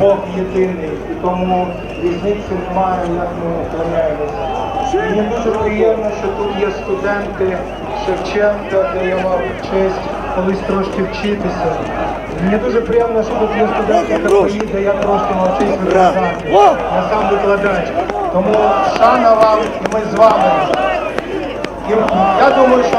Бог єдиний, і тому різниці немає, як ми уклоняємося. Мені дуже приємно, що тут є студенти Шевченка, де я мав честь колись трошки вчитися. Мені дуже приємно, що тут є студенти КПІ, де я трошки навчився викладати. Я сам викладач. Тому шана вам і ми з вами. І я думаю, що